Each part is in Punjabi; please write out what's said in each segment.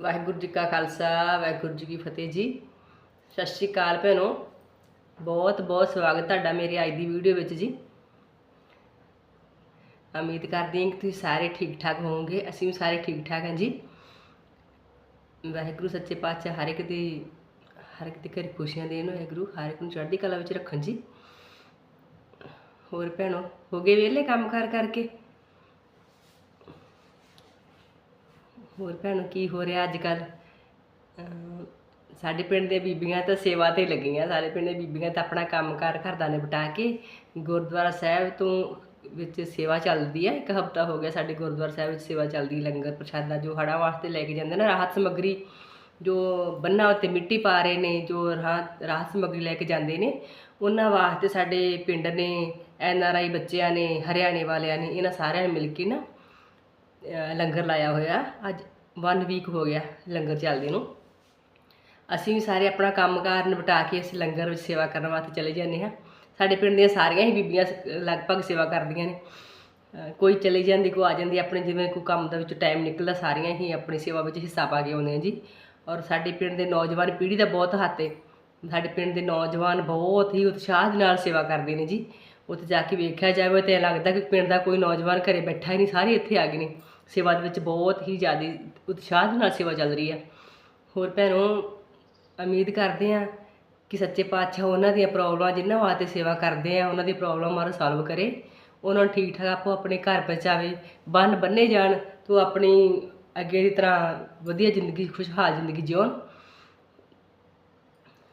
ਵਾਹਿਗੁਰੂ ਜੀ ਕਾ ਖਾਲਸਾ, ਵਾਹਿਗੁਰੂ ਜੀ ਕੀ ਫਤਿਹ ਜੀ। ਸਤਿ ਸ਼੍ਰੀ ਅਕਾਲ ਭੈਣੋ। ਬਹੁਤ ਬਹੁਤ ਸਵਾਗਤ ਤੁਹਾਡਾ ਮੇਰੇ ਅੱਜ ਦੀ ਵੀਡੀਓ ਵਿੱਚ ਜੀ। ਉਮੀਦ ਕਰਦੀ ਹਾਂ ਕਿ ਤੁਸੀਂ ਸਾਰੇ ਠੀਕ ਠਾਕ ਹੋਵੋਗੇ। ਅਸੀਂ ਵੀ ਸਾਰੇ ਠੀਕ ਠਾਕ ਹਾਂ ਜੀ। ਵਾਹਿਗੁਰੂ ਸੱਚੇ ਪਾਤਸ਼ਾਹ ਹਰ ਇੱਕ ਦੀ, ਹਰ ਇੱਕ ਦੇ ਘਰ ਖੁਸ਼ੀਆਂ ਦੇਣ ਵਾਹਿਗੁਰੂ। ਹਰ ਇੱਕ ਨੂੰ ਚੜ੍ਹਦੀ ਕਲਾ ਵਿੱਚ ਰੱਖਣ ਜੀ। ਹੋਰ ਭੈਣੋ, ਹੋ ਗਏ ਵਿਹਲੇ ਕੰਮ ਕਾਰ ਕਰਕੇ? ਹੋਰ ਭੈਣੋ, ਕੀ ਹੋ ਰਿਹਾ ਅੱਜ ਕੱਲ ਸਾਡੇ ਪਿੰਡ ਦੇ ਬੀਬੀਆਂ ਤਾਂ ਸੇਵਾ ਤੇ ਲੱਗੀਆਂ, ਸਾਰੇ ਪਿੰਡ ਦੇ ਬੀਬੀਆਂ ਤਾਂ ਆਪਣਾ ਕੰਮਕਾਰ ਘਰ ਦਾ ਨਿਪਟਾ ਕੇ ਗੁਰਦੁਆਰਾ ਸਾਹਿਬ ਤੋਂ ਵਿੱਚ ਸੇਵਾ ਚੱਲਦੀ ਹੈ ਇੱਕ ਹਫਤਾ ਹੋ ਗਿਆ ਸਾਡੇ ਗੁਰਦੁਆਰਾ ਸਾਹਿਬ ਵਿੱਚ ਸੇਵਾ ਚੱਲਦੀ, ਲੰਗਰ ਪ੍ਰਸ਼ਾਦਾ ਜੋ ਹੜਾ ਵਾਸਤੇ ਲੈ ਕੇ ਜਾਂਦੇ ਨਾ, ਰਾਹਤ ਸਮੱਗਰੀ ਜੋ ਬੰਨਾ ਉੱਤੇ ਮਿੱਟੀ ਪਾ ਰਹੇ ਨੇ, ਜੋ ਰਾਹਤ ਰਾਹਤ ਸਮੱਗਰੀ ਲੈ ਕੇ ਜਾਂਦੇ ਨੇ, ਉਹਨਾਂ ਵਾਸਤੇ ਸਾਡੇ ਪਿੰਡ ਨੇ, ਐਨ ਆਰ ਆਈ ਬੱਚਿਆਂ ਨੇ, ਹਰਿਆਣੇ ਵਾਲਿਆਂ ਨੇ, ਇਹਨਾਂ ਸਾਰਿਆਂ ਨੇ ਮਿਲ ਕੇ ਨਾ ਲੰਗਰ ਲਾਇਆ ਹੋਇਆ। ਅੱਜ 1 ਵੀਕ ਹੋ ਗਿਆ ਲੰਗਰ ਚੱਲਦੇ ਨੂੰ। ਅਸੀਂ ਵੀ ਸਾਰੇ ਆਪਣਾ ਕੰਮਕਾਰ ਨਿਪਟਾ ਕੇ ਇਸ ਲੰਗਰ ਵਿੱਚ ਸੇਵਾ ਕਰਨ ਵਾਸਤੇ ਚਲੇ ਜਾਂਦੇ ਹਾਂ। ਸਾਡੇ ਪਿੰਡ ਦੀਆਂ ਸਾਰੀਆਂ ਹੀ ਬੀਬੀਆਂ ਲਗਭਗ ਸੇਵਾ ਕਰਦੀਆਂ ਨੇ। ਕੋਈ ਚਲੇ ਜਾਂਦੀ, ਕੋਈ ਆ ਜਾਂਦੀ, ਆਪਣੇ ਜਿਵੇਂ ਕੋਈ ਕੰਮ ਦਾ ਵਿੱਚ ਟਾਈਮ ਨਿਕਲਦਾ, ਸਾਰੀਆਂ ਹੀ ਆਪਣੀ ਸੇਵਾ ਵਿੱਚ ਹਿੱਸਾ ਪਾ ਕੇ ਆਉਂਦੇ ਆ ਜੀ। ਔਰ ਸਾਡੇ ਪਿੰਡ ਦੇ ਨੌਜਵਾਨ ਪੀੜ੍ਹੀ ਦਾ ਬਹੁਤ ਹੱਥ ਹੈ ਸਾਡੇ ਪਿੰਡ ਦੇ ਨੌਜਵਾਨ ਬਹੁਤ ਹੀ ਉਤਸ਼ਾਹ ਦੇ ਨਾਲ ਸੇਵਾ ਕਰਦੇ ਨੇ ਜੀ। ਉੱਥੇ ਜਾ ਕੇ ਵੇਖਿਆ ਜਾਵੇ ਤਾਂ ਤੇ ਲੱਗਦਾ ਕਿ ਪਿੰਡ ਦਾ ਕੋਈ ਨੌਜਵਾਨ ਘਰੇ ਬੈਠਾ ਹੀ ਨਹੀਂ, ਸਾਰੇ ਇੱਥੇ ਆ ਗਏ ਨੇ। ਸੇਵਾ ਦੇ ਵਿੱਚ ਬਹੁਤ ਹੀ ਜ਼ਿਆਦਾ ਉਤਸ਼ਾਹ ਦੇ ਨਾਲ ਸੇਵਾ ਚੱਲ ਰਹੀ ਹੈ ਹੋਰ ਭੈਣੋ, ਉਮੀਦ ਕਰਦੇ ਆ ਕਿ ਸੱਚੇ ਪਾਤਸ਼ਾਹ ਉਹਨਾਂ ਦੀਆਂ ਪ੍ਰੋਬਲਮਾਂ ਜਿਨ੍ਹਾਂ ਵਾਸਤੇ ਸੇਵਾ ਕਰਦੇ ਆ, ਉਹਨਾਂ ਦੀ ਪ੍ਰੋਬਲਮ ਮਾਰ ਸੋਲਵ ਕਰੇ। ਉਹਨਾਂ ਨੂੰ ਠੀਕ ਠਾਕ ਆਪੋ ਆਪਣੇ ਘਰ ਪਹੁੰਚਾਵੇ, ਬੰਨ ਬੰਨੇ ਜਾਣ, ਤੋਂ ਆਪਣੀ ਅੱਗੇ ਦੀ ਤਰ੍ਹਾਂ ਵਧੀਆ ਜ਼ਿੰਦਗੀ, ਖੁਸ਼ਹਾਲ ਜ਼ਿੰਦਗੀ ਜਿਉਣ।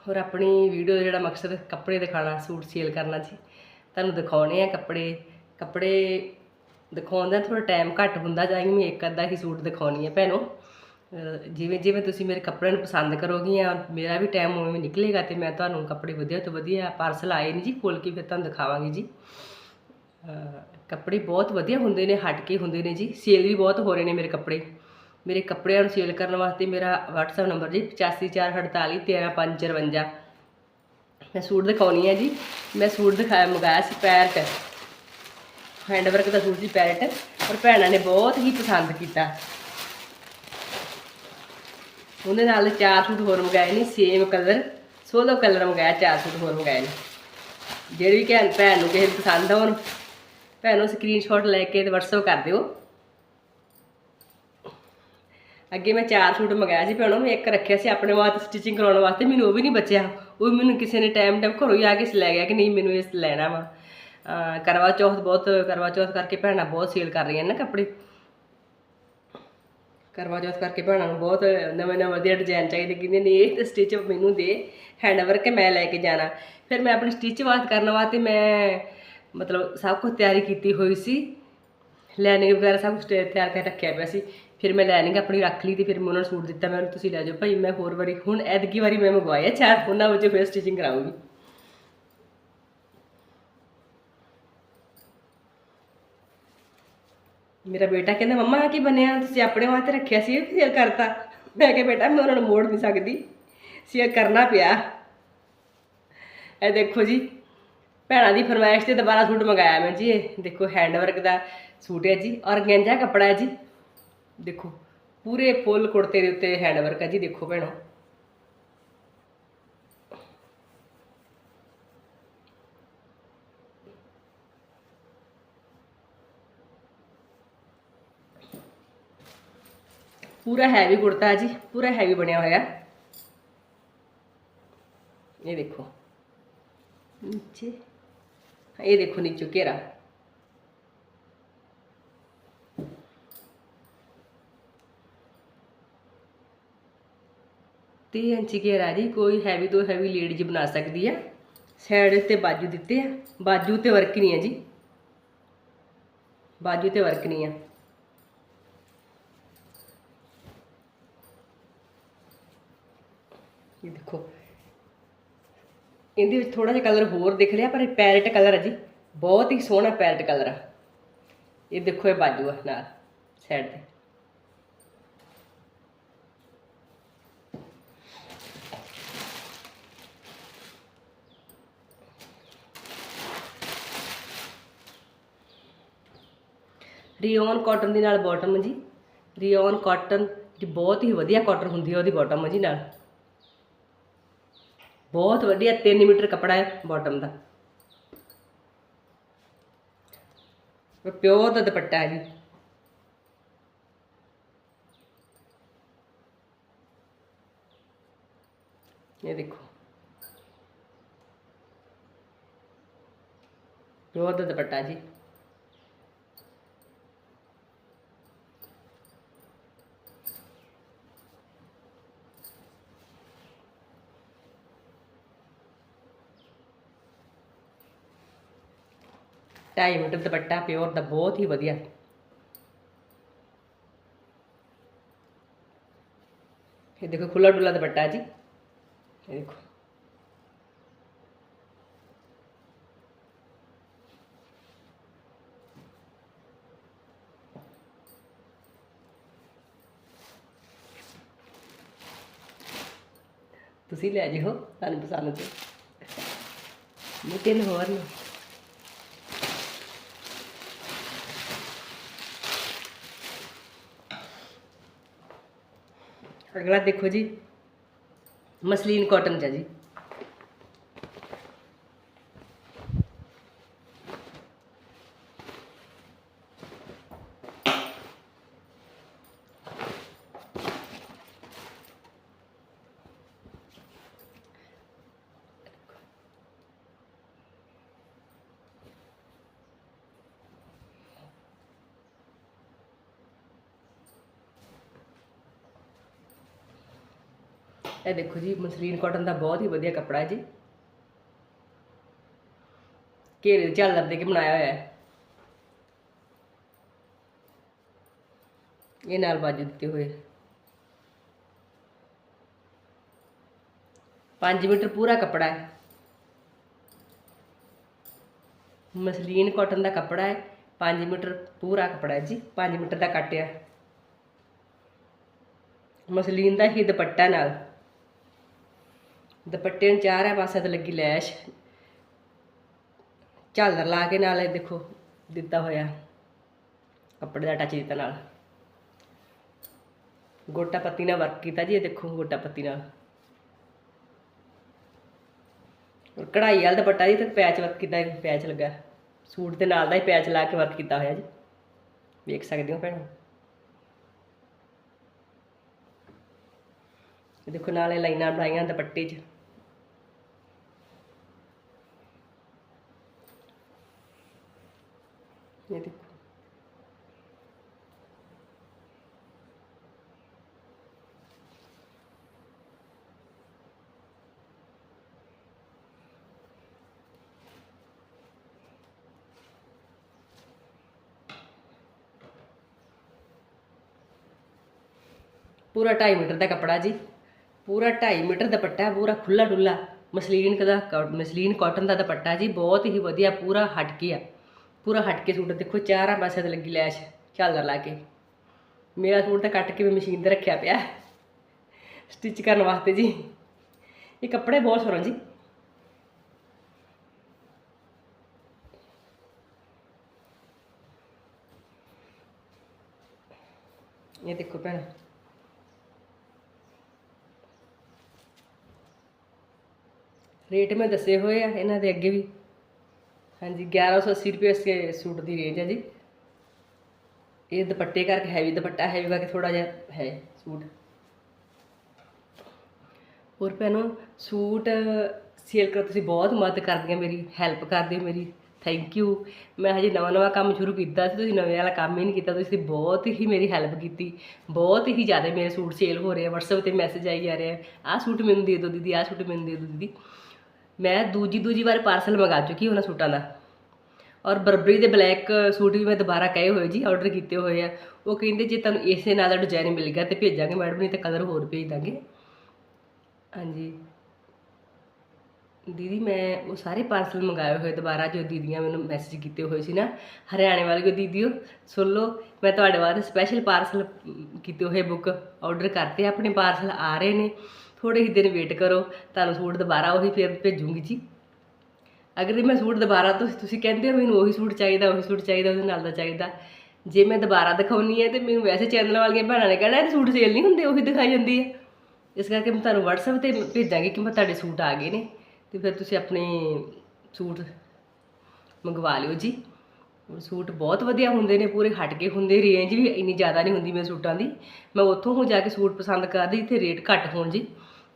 ਹੋਰ ਆਪਣੀ ਵੀਡੀਓ ਦਾ ਜਿਹੜਾ ਮਕਸਦ ਕੱਪੜੇ ਦਿਖਾਣਾ ਸੂਟ ਸੇਲ ਕਰਨਾ ਜੀ ਤੁਹਾਨੂੰ ਦਿਖਾਉਣੇ ਆ ਕੱਪੜੇ। ਕੱਪੜੇ ਦਿਖਾਉਣ ਦਾ ਥੋੜਾ ਟਾਈਮ ਘੱਟ ਹੁੰਦਾ ਜਾਏਗਾ ਮੈਂ ਇੱਕ ਅੱਧਾ ਹੀ ਸੂਟ ਦਿਖਾਉਣੀ ਹੈ ਭੈਣੋ। ਜਿਵੇਂ ਜਿਵੇਂ ਤੁਸੀਂ ਮੇਰੇ ਕੱਪੜਿਆਂ ਨੂੰ ਪਸੰਦ ਕਰੋਗੇ ਕਰੋਗੀਆਂ, ਮੇਰਾ ਵੀ ਟਾਈਮ ਉਵੇਂ ਨਿਕਲੇਗਾ ਤੇ ਮੈਂ ਤੁਹਾਨੂੰ ਕੱਪੜੇ ਵਧੀਆ ਤੋਂ ਵਧੀਆ ਪਾਰਸਲ ਆਏ ਨੇ ਜੀ ਖੋਲ ਕੇ ਫਿਰ ਤੁਹਾਨੂੰ ਦਿਖਾਵਾਂਗੀ ਜੀ। ਕੱਪੜੇ ਬਹੁਤ ਵਧੀਆ ਹੁੰਦੇ ਨੇ ਹਟ ਕੇ ਹੁੰਦੇ ਨੇ ਜੀ ਸੇਲ ਵੀ ਬਹੁਤ ਹੋ ਰਹੇ ਨੇ ਮੇਰੇ ਕੱਪੜੇ। ਮੇਰੇ ਕੱਪੜਿਆਂ ਨੂੰ ਸੇਲ ਕਰਨ ਵਾਸਤੇ ਮੇਰਾ WhatsApp ਨੰਬਰ ਜੀ 8548 13554 ਮੈਂ ਸੂਟ ਦਿਖਾਉਣੀ ਹੈ ਜੀ। ਮੈਂ ਸੂਟ ਦਿਖਾਇਆ, ਮੰਗਾਇਆ ਸੀ ਪੈਰਟ। ਹੈਂਡਵਰਕ ਦਾ ਸੂਟ ਸੀ ਪੈਰਟ ਔਰ ਭੈਣਾਂ ਨੇ ਬਹੁਤ ਹੀ ਪਸੰਦ ਕੀਤਾ। ਉਹਦੇ ਨਾਲ ਚਾਰ ਸੂਟ ਹੋਰ ਮੰਗਾਏ ਨੇ ਸੇਮ ਕਲਰ 16 ਕਲਰ ਮੰਗਾਇਆ, ਚਾਰ ਸੂਟ ਹੋਰ ਮੰਗਾਏ ਨੇ। ਜਿਹੜੀ ਵੀ ਕਹਿਣ ਭੈਣ ਨੂੰ ਕਿਸੇ ਨੂੰ ਪਸੰਦ ਆਉਣ, ਭੈਣ ਨੂੰ ਸਕਰੀਨਸ਼ਾਟ ਲੈ ਕੇ ਤੇ WhatsApp ਕਰ ਦਿਓ। ਅੱਗੇ ਮੈਂ ਚਾਰ ਸੂਟ ਮੰਗਾਇਆ ਸੀ, ਭੈਣੋਂ ਮੈਂ ਇੱਕ ਰੱਖਿਆ ਸੀ ਆਪਣੇ ਵਾਸਤੇ ਸਟਿਚਿੰਗ ਕਰਾਉਣ ਵਾਸਤੇ, ਮੈਨੂੰ ਉਹ ਵੀ ਨਹੀਂ ਬਚਿਆ। ਉਹ ਮੈਨੂੰ ਕਿਸੇ ਨੇ ਟਾਈਮ ਟਾਈਮ ਘਰੋਂ ਹੀ ਆ ਕੇ ਲੈ ਗਿਆ ਕਿ ਨਹੀਂ ਮੈਨੂੰ ਇਸ ਲੈਣਾ ਵਾ। ਕਰਵਾ ਚੌਥ ਬਹੁਤ, ਕਰਵਾ ਚੌਥ ਕਰਕੇ ਭੈਣਾਂ ਬਹੁਤ ਸੇਲ ਕਰ ਰਹੀਆਂ ਨੇ ਨਾ ਕੱਪੜੇ। ਕਰਵਾ ਚੌਥ ਕਰਕੇ ਭੈਣਾਂ ਨੂੰ ਬਹੁਤ ਨਵੇਂ ਨਵੇਂ ਵਧੀਆ ਡਿਜ਼ਾਈਨ ਚਾਹੀਦੇ ਕਹਿੰਦੇ ਨੇ ਇਹ ਤੇ ਸਟਿਚ ਮੈਨੂੰ ਦੇ ਹੈਂਡ ਵਰਕ ਮੈਂ ਲੈ ਕੇ ਜਾਣਾ। ਫਿਰ ਮੈਂ ਆਪਣੀ ਸਟਿਚ ਵਾਸਤੇ ਕਰਨ ਵਾਸਤੇ ਮੈਂ ਮਤਲਬ ਸਭ ਕੁਝ ਤਿਆਰੀ ਕੀਤੀ ਹੋਈ ਸੀ। ਲੈਨਿੰਗ ਵਗੈਰਾ ਸਭ ਕੁਝ ਤਿਆਰ ਕਰਕੇ ਰੱਖਿਆ ਪਿਆ ਸੀ। ਫਿਰ ਮੈਂ ਲੈਨਿੰਗ ਆਪਣੀ ਰੱਖ ਲਈ ਤੇ ਫਿਰ ਮੈਂ ਉਹਨਾਂ ਨੂੰ ਸੂਟ ਦਿੱਤਾ। ਮੈਂ ਤੁਸੀਂ ਲੈ ਜਾਓ ਭਾਈ, ਮੈਂ ਹੋਰ ਵਾਰੀ, ਹੁਣ ਐਤਕੀ ਵਾਰੀ ਮੈਂ ਮੰਗਵਾਇਆ ਚਾਰ, ਉਹਨਾਂ ਵਿੱਚ ਫਿਰ ਸਟਿਚਿੰਗ ਕਰਾਉਂਗੀ ਮੇਰਾ ਬੇਟਾ ਕਹਿੰਦਾ, ਮੰਮਾ ਆ ਕੀ ਬਣਿਆ? ਤੁਸੀਂ ਆਪਣੇ ਵਾਸਤੇ ਰੱਖਿਆ ਸੀ ਸ਼ੇਅਰ ਕਰਤਾ। ਮੈਂ ਕਿਹਾ, ਬੇਟਾ, ਮੈਂ ਉਹਨਾਂ ਨੂੰ ਮੋੜ ਨਹੀਂ ਸਕਦੀ। ਸ਼ੇਅਰ ਕਰਨਾ ਪਿਆ। ਇਹ ਦੇਖੋ ਜੀ, ਭੈਣਾਂ ਦੀ ਫਰਮਾਇਸ਼ ਤੇ ਦੁਬਾਰਾ ਸੂਟ ਮੰਗਾਇਆ ਮੈਂ ਜੀ, ਇਹ ਦੇਖੋ ਹੈਂਡਵਰਕ ਦਾ। ਸੂਟ ਹੈ ਜੀ, ਔਰ ਗੈਂਜਾ ਕੱਪੜਾ ਹੈ ਜੀ। ਦੇਖੋ, ਪੂਰੇ ਫੁੱਲ ਕੁੜਤੇ ਦੇ ਉੱਤੇ ਹੈਂਡ ਵਰਕ ਹੈ ਜੀ, ਦੇਖੋ ਭੈਣੋ। ਪੂਰਾ ਹੈਵੀ ਕੁੜਤਾ ਹੈ ਜੀ, ਪੂਰਾ ਹੈਵੀ ਬਣਿਆ ਹੋਇਆ। ਇਹ ਦੇਖੋ। ਨੀਚੇ। ਇਹ ਦੇਖੋ ਨੀਚੇ ਘੇਰਾ। ਤੀਹ ਘੇਰ ਘੇਰਾ ਜੀ ਕੋਈ ਹੈਵੀ ਤੋਂ ਹੈਵੀ ਲੇਡੀਜ਼ ਬਣਾ ਸਕਦੀ ਹੈ ਸਾਈਡ ਤੇ ਬਾਜੂ ਦਿੱਤੇ ਆ। ਬਾਜੂ ਤੇ ਵਰਕ ਨਹੀਂ ਹੈ ਜੀ। ਬਾਜੂ ਤੇ ਵਰਕ ਨਹੀਂ ਆ। ਇਹ ਦੇਖੋ, ਇਹਦੇ ਵਿੱਚ ਥੋੜਾ ਜਿਹਾ ਕਲਰ ਹੋਰ ਦਿਖ ਰਿਹਾ, ਪਰ ਇਹ ਪੈਰਟ ਕਲਰ ਹੈ ਜੀ। ਬਹੁਤ ਹੀ ਸੋਹਣਾ ਪੈਰਟ ਕਲਰ ਆ। ਇਹ ਦੇਖੋ ਇਹ ਬਾਜੂ ਆ ਨਾਲ ਸਾਈਡ ਤੇ। ਰਿਓਨ ਕਾਟਨ ਦੇ ਨਾਲ ਬਾਟਮ ਜੀ। ਰਿਓਨ ਕਾਟਨ ਜੀ ਬਹੁਤ ਹੀ ਵਧੀਆ ਕਾਟਨ ਹੁੰਦੀ ਹੈ ਉਹਦੀ ਬਾਟਮ ਜੀ ਨਾਲ। ਬਹੁਤ ਵਧੀਆ 3 ਮੀਟਰ ਕੱਪੜਾ ਹੈ ਬਾਟਮ ਦਾ। ਪਿਓਰ ਦਾ ਦੁਪੱਟਾ ਹੈ ਜੀ। ਇਹ ਦੇਖੋ। ਪਿਓਰ ਦਾ ਦੁਪੱਟਾ ਜੀ। ਢਾਈ ਮੀਟਰ ਦੁਪੱਟਾ ਪਿਓਰ ਦਾ ਬਹੁਤ ਹੀ ਵਧੀਆ। ਇਹ ਦੇਖੋ ਖੁੱਲਾ ਡੁੱਲਾ ਦੁਪੱਟਾ ਜੀ। ਇਹ ਦੇਖੋ। ਤੁਸੀਂ ਲੈ ਜਿਓ, ਤੁਹਾਨੂੰ ਪਸੰਦ ਤੇ ਮੈਂ ਤਿੰਨ ਹੋਰ ਨੇ। ਅਗਲਾ ਦੇਖੋ ਜੀ ਮਸਲੀਨ ਕਾਟਨ ਚ ਆ ਜੀ। ਇਹ ਦੇਖੋ ਜੀ ਮਸਲੀਨ ਕਾਟਨ ਦਾ ਬਹੁਤ ਹੀ ਵਧੀਆ ਕੱਪੜਾ ਹੈ ਜੀ। ਘੇਰੇ ਝਾਲਰ ਦੇ ਕੇ ਬਣਾਇਆ ਹੋਇਆ ਹੈ। ਇਹ ਨਾਲ ਬਾਜੂ ਦਿੱਤੇ ਹੋਏ। 5 ਮੀਟਰ ਪੂਰਾ ਕੱਪੜਾ ਹੈ। ਮਸਲੀਨ ਕਾਟਨ ਦਾ ਕੱਪੜਾ ਹੈ। 5 ਮੀਟਰ ਪੂਰਾ ਕੱਪੜਾ ਹੈ ਜੀ। 5 ਮੀਟਰ ਦਾ ਕੱਟਿਆ। ਮਸਲੀਨ ਦਾ ਹੀ ਦੁਪੱਟਾ ਨਾਲ। ਦੁਪੱਟੇ ਨੂੰ ਚਾਰੇ ਪਾਸੇ ਤੇ ਲੱਗੀ ਲੈਸ਼। ਝਾਲਰ ਲਾ ਕੇ ਨਾਲ ਦੇਖੋ, ਦਿੱਤਾ ਹੋਇਆ। ਕੱਪੜੇ ਦਾ ਟੱਚ ਦਿੱਤਾ ਨਾਲ। ਗੋਟਾ ਪੱਤੀ ਨਾਲ ਵਰਕ ਕੀਤਾ ਜੀ, ਇਹ ਦੇਖੋ ਗੋਟਾ ਪੱਤੀ ਨਾਲ। ਔਰ ਕਢਾਈ ਵਾਲਾ ਦੁਪੱਟਾ ਜੀ, ਤੇ ਪੈਚ ਵਰਕ ਕੀਤਾ ਪੈਚ ਲੱਗਾ। ਸੂਟ ਦੇ ਨਾਲ ਦਾ ਹੀ ਪੈਚ ਲਾ ਕੇ ਵਰਕ ਕੀਤਾ ਹੋਇਆ ਜੀ। ਵੇਖ ਸਕਦੇ ਹੋ ਭੈਣੋ। ਦੇਖੋ, ਨਾਲੇ ਲਾਈਨਾਂ ਬਣਾਈਆਂ ਦੁਪੱਟੇ 'ਚ। ਇਹ ਦੇਖੋ ਪੂਰਾ 2.5 ਮੀਟਰ ਦਾ ਕੱਪੜਾ ਜੀ ਪੂਰਾ 2.5 ਮੀਟਰ ਦੁਪੱਟਾ ਹੈ, ਪੂਰਾ ਖੁੱਲਾ ਡੁੱਲਾ ਮਸਲੀਨ ਦਾ ਕਾ- ਮਸਲੀਨ ਕਾਟਨ ਦਾ ਦੁਪੱਟਾ ਜੀ ਬਹੁਤ ਹੀ ਵਧੀਆ ਪੂਰਾ ਹਟ ਕੇ ਆ ਪੂਰਾ ਹਟ ਕੇ ਸੂਟ ਦੇਖੋ ਚਾਰਾਂ ਪਾਸੇ ਤੇ ਲੱਗੀ ਲੈਸ਼ ਝਾਲਰ ਲਾ ਕੇ ਮੇਰਾ ਸੂਟ ਤਾਂ ਕੱਟ ਕੇ ਮੈਂ ਮਸ਼ੀਨ ਤੇ ਰੱਖਿਆ ਪਿਆ ਸਟਿਚ ਕਰਨ ਵਾਸਤੇ ਜੀ ਇਹ ਕੱਪੜੇ ਬਹੁਤ ਸੋਹਣੇ ਜੀ ਇਹ ਦੇਖੋ ਭੈਣ ਰੇਟ ਮੈਂ ਦੱਸੇ ਹੋਏ ਆ ਇਹਨਾਂ ਦੇ ਅੱਗੇ ਵੀ ਹਾਂਜੀ 1180 ਰੁਪਏ ਇਸਕੇ ਸੂਟ ਦੀ ਰੇਂਜ ਹੈ ਜੀ। ਇਹ ਦੁਪੱਟੇ ਕਰਕੇ ਹੈਵੀ ਦੁਪੱਟਾ ਹੈਵੀ ਕਰਕੇ ਥੋੜਾ ਜਿਹਾ ਹੈ ਸੂਟ। ਹੋਰ ਭੈਣੋ, ਸੂਟ ਸੇਲ ਕਰ ਤੁਸੀਂ ਬਹੁਤ ਮਦਦ ਕਰਦੀਆਂ ਮੇਰੀ ਹੈਲਪ ਕਰਦੇ ਹੋ ਮੇਰੀ। ਥੈਂਕ ਯੂ ਮੈਂ ਹਜੇ ਨਵਾਂ ਨਵਾਂ ਕੰਮ ਸ਼ੁਰੂ ਕੀਤਾ ਸੀ, ਤੁਸੀਂ ਨਵੇਂ ਵਾਲਾ ਕੰਮ ਹੀ ਨਹੀਂ ਕੀਤਾ, ਤੁਸੀਂ ਬਹੁਤ ਹੀ ਮੇਰੀ ਹੈਲਪ ਕੀਤੀ। ਬਹੁਤ ਹੀ ਜ਼ਿਆਦਾ ਮੇਰੇ ਸੂਟ ਸੇਲ ਹੋ ਰਹੇ ਆ, WhatsApp ਤੇ ਮੈਸੇਜ ਆਈ ਜਾ ਰਿਹਾ ਆਹ ਸੂਟ ਮੈਨੂੰ ਦੇ ਦਿਓ ਦੀਦੀ, ਆਹ ਸੂਟ ਮੈਨੂੰ ਦੇ ਦਿਓ ਦੀਦੀ। ਮੈਂ ਦੂਜੀ ਦੂਜੀ ਵਾਰ ਪਾਰਸਲ ਮੰਗਾ ਚੁੱਕੀ ਉਹਨਾਂ ਸੂਟਾਂ ਦਾ। ਔਰ ਬਰਬਰੀ ਦੇ ਬਲੈਕ ਸੂਟ ਵੀ ਮੈਂ ਦੁਬਾਰਾ ਕਹੇ ਹੋਏ ਜੀ ਆਰਡਰ ਕੀਤੇ ਹੋਏ ਆ। ਉਹ ਕਹਿੰਦੇ ਜੇ ਤੁਹਾਨੂੰ ਇਸੇ ਨਾਲ ਦਾ ਡਿਜ਼ਾਈਨ ਮਿਲ ਗਿਆ ਤੇ ਭੇਜਾਂਗੇ ਮੈਡਮ ਨਹੀਂ ਤਾਂ ਕਲਰ ਹੋਰ ਭੇਜ ਦਾਂਗੇ। ਹਾਂਜੀ। ਦੀਦੀ, ਮੈਂ ਉਹ ਸਾਰੇ ਪਾਰਸਲ ਮੰਗਾਏ ਹੋਏ ਦੁਬਾਰਾ, ਜੋ ਦੀਦੀਆਂ ਮੈਨੂੰ ਮੈਸੇਜ ਕੀਤੇ ਹੋਏ ਸੀ ਨਾ, ਹਰਿਆਣੇ ਵਾਲੇ ਦੀਦੀਓ, ਸੁਣ ਲਓ, ਮੈਂ ਤੁਹਾਡੇ ਵਾਸਤੇ ਸਪੈਸ਼ਲ ਪਾਰਸਲ ਕੀਤੇ ਹੋਏ ਬੁੱਕ ਆਰਡਰ ਕਰਤੇ ਆਪਣੇ ਪਾਰਸਲ ਆ ਰਹੇ ਨੇ। ਥੋੜੇ ਹੀ ਦਿਨ ਵੇਟ ਕਰੋ, ਤੁਹਾਨੂੰ ਸੂਟ ਦੁਬਾਰਾ ਉਹੀ ਫਿਰ ਭੇਜੂੰਗੀ ਜੀ। ਅਗਰ ਮੈਂ ਸੂਟ ਦੁਬਾਰਾ, ਤੁਸੀਂ ਤੁਸੀਂ ਕਹਿੰਦੇ ਹੋ ਮੈਨੂੰ ਉਹੀ ਸੂਟ ਚਾਹੀਦਾ, ਉਹੀ ਸੂਟ ਚਾਹੀਦਾ, ਉਹਦੇ ਨਾਲ ਦਾ ਚਾਹੀਦਾ। ਜੇ ਮੈਂ ਦੁਬਾਰਾ ਦਿਖਾਉਣੀ ਹੈ ਤੇ ਮੈਨੂੰ ਵੈਸੇ ਚੈਨਲ ਵਾਲੀਆਂ ਭੈਣਾਂ ਨੇ ਕਹਿਣਾ ਇਹ ਸੂਟ ਸੇਲ ਨਹੀਂ ਹੁੰਦੇ, ਉਹੀ ਦਿਖਾਈ ਜਾਂਦੀ ਹੈ। ਇਸ ਕਰਕੇ ਮੈਂ ਤੁਹਾਨੂੰ WhatsApp ਤੇ ਭੇਜਾਂਗੀ ਕਿ ਮੈਂ ਤੁਹਾਡੇ ਸੂਟ ਆ ਗਏ ਨੇ, ਤੇ ਫਿਰ ਤੁਸੀਂ ਆਪਣੇ ਸੂਟ ਮੰਗਵਾ ਲਿਓ ਜੀ। ਸੂਟ ਬਹੁਤ ਵਧੀਆ ਹੁੰਦੇ ਨੇ, ਪੂਰੇ ਹਟ ਕੇ ਹੁੰਦੇ ਰੇਂਜ ਵੀ ਇੰਨੀ ਜ਼ਿਆਦਾ ਨਹੀਂ ਹੁੰਦੀ ਮੇਰੇ ਸੂਟਾਂ ਦੀ। ਮੈਂ ਉੱਥੋਂ ਹੋ ਜਾ ਕੇ ਸੂਟ ਪਸੰਦ ਕਰਦੀ ਤੇ ਰੇਟ ਘੱਟ ਹੋਣ ਜੀ।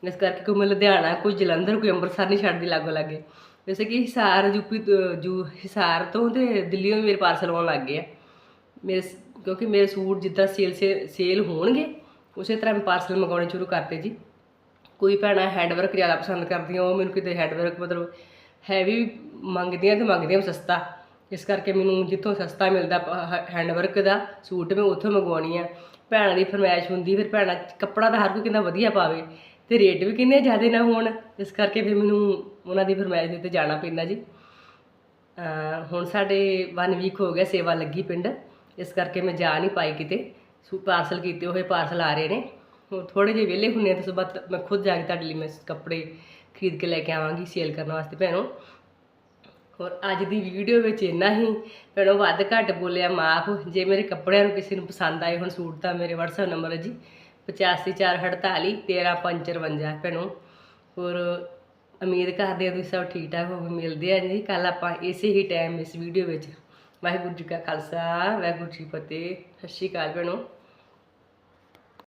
ਇਸ ਕਰਕੇ ਕੋਈ ਮੈਂ ਲੁਧਿਆਣਾ, ਕੋਈ ਜਲੰਧਰ, ਕੋਈ ਅੰਮ੍ਰਿਤਸਰ ਨਹੀਂ ਛੱਡਦੀ ਲਾਗੋ ਲਾਗੇ। ਵੈਸੇ ਕਿ ਹਿਸਾਰ ਯੂਪੀ ਤੋਂ- ਜੂ ਹਿਸਾਰ ਤੋਂ ਤੇ ਦਿੱਲੀੋਂ ਵੀ ਮੇਰੇ ਪਾਰਸਲ ਆਉਣ ਲੱਗ ਗਏ ਆ। ਮੇਰੇ ਕਿਉਂਕਿ ਮੇਰੇ ਸੂਟ ਜਿੱਦਾਂ ਸੇਲ ਸੇਲ ਹੋਣਗੇ, ਉਸੇ ਤਰ੍ਹਾਂ ਮੈਂ ਪਾਰਸਲ ਮੰਗਾਉਣੇ ਸ਼ੁਰੂ ਕਰਤੇ ਜੀ। ਕੋਈ ਭੈਣਾਂ ਹੈਂਡਵਰਕ ਜ਼ਿਆਦਾ ਪਸੰਦ ਕਰਦੀਆਂ, ਉਹ ਮੈਨੂੰ ਕਿਤੇ ਹੈਂਡਵਰਕ ਮਤਲਬ ਹੈਵੀ ਮੰਗਦੀਆਂ ਤੇ ਮੰਗਦੀਆਂ ਸਸਤਾ। ਇਸ ਕਰਕੇ ਮੈਨੂੰ ਜਿੱਥੋਂ ਸਸਤਾ ਮਿਲਦਾ ਹੈਂਡਵਰਕ ਦਾ ਸੂਟ ਮੈਂ ਉੱਥੋਂ ਮੰਗਵਾਉਣੀ ਆ। ਭੈਣਾਂ ਦੀ ਫਰਮਾਇਸ਼ ਹੁੰਦੀ, ਫਿਰ ਭੈਣਾਂ ਕੱਪੜਾ ਤਾਂ ਹਰ ਕੋਈ ਕਿੰਨਾ ਵਧੀਆ ਪਾਵੇ। ਤੇ ਰੇਟ ਵੀ ਕਿੰਨੇ ਜ਼ਿਆਦਾ ਨਾ ਹੋਣ, ਇਸ ਕਰਕੇ ਫਿਰ ਮੈਨੂੰ ਉਹਨਾਂ ਦੀ ਫਰਮਾਇਸ਼ ਦੇ ਉੱਤੇ ਜਾਣਾ ਪੈਂਦਾ ਜੀ। ਹੁਣ ਸਾਡੇ 1 ਵੀਕ ਹੋ ਗਿਆ ਸੇਵਾ ਲੱਗੀ ਪਿੰਡ, ਇਸ ਕਰਕੇ ਮੈਂ ਜਾ ਨਹੀਂ ਪਾਈ ਕਿਤੇ। ਸੂ ਪਾਰਸਲ ਕੀਤੇ ਹੋਏ ਪਾਰਸਲ ਆ ਰਹੇ ਨੇ। ਹੁਣ ਥੋੜੇ ਜਿਹੇ ਵਿਹਲੇ ਹੁੰਨੇ ਆ ਤਾਂ ਸੁਬਾਹ ਮੈਂ ਖੁਦ ਜਾ ਕੇ ਤੁਹਾਡੇ ਲਈ ਮੈਂ ਕੱਪੜੇ ਖਰੀਦ ਕੇ ਲੈ ਕੇ ਆਵਾਂਗੀ ਸੇਲ ਕਰਨ ਵਾਸਤੇ ਭੈਣੋ। ਹੋਰ ਅੱਜ ਦੀ ਵੀਡੀਓ ਵਿੱਚ ਇੰਨਾ ਹੀ। ਭੈਣੋ ਵੱਧ ਘੱਟ ਬੋਲਿਆ ਮਾਫ। ਜੇ ਮੇਰੇ ਕੱਪੜਿਆਂ ਨੂੰ ਕਿਸੇ ਨੂੰ ਪਸੰਦ ਆਏ, ਹੁਣ ਸੂਟ ਤਾਂ ਮੇਰੇ WhatsApp ਨੰਬਰ ਹੈ ਜੀ। 8548 13553 ਭੈਣੋ। ਹੋਰ ਉਮੀਦ ਕਰਦੇ ਹਾਂ ਤੁਸੀਂ ਸਭ ਠੀਕ ਠਾਕ ਹੋਵੇ ਮਿਲਦੇ ਆ ਜੀ। ਕੱਲ ਆਪਾਂ ਇਸੇ ਹੀ ਟਾਈਮ ਇਸ ਵੀਡੀਓ ਵਿੱਚ। ਵਾਹਿਗੁਰੂ ਜੀ ਕਾ ਖਾਲਸਾ, ਵਾਹਿਗੁਰੂ ਜੀ ਕੀ ਫਤਿਹ। ਸਤਿ ਸ਼੍ਰੀ ਅਕਾਲ ਭੈਣੋ।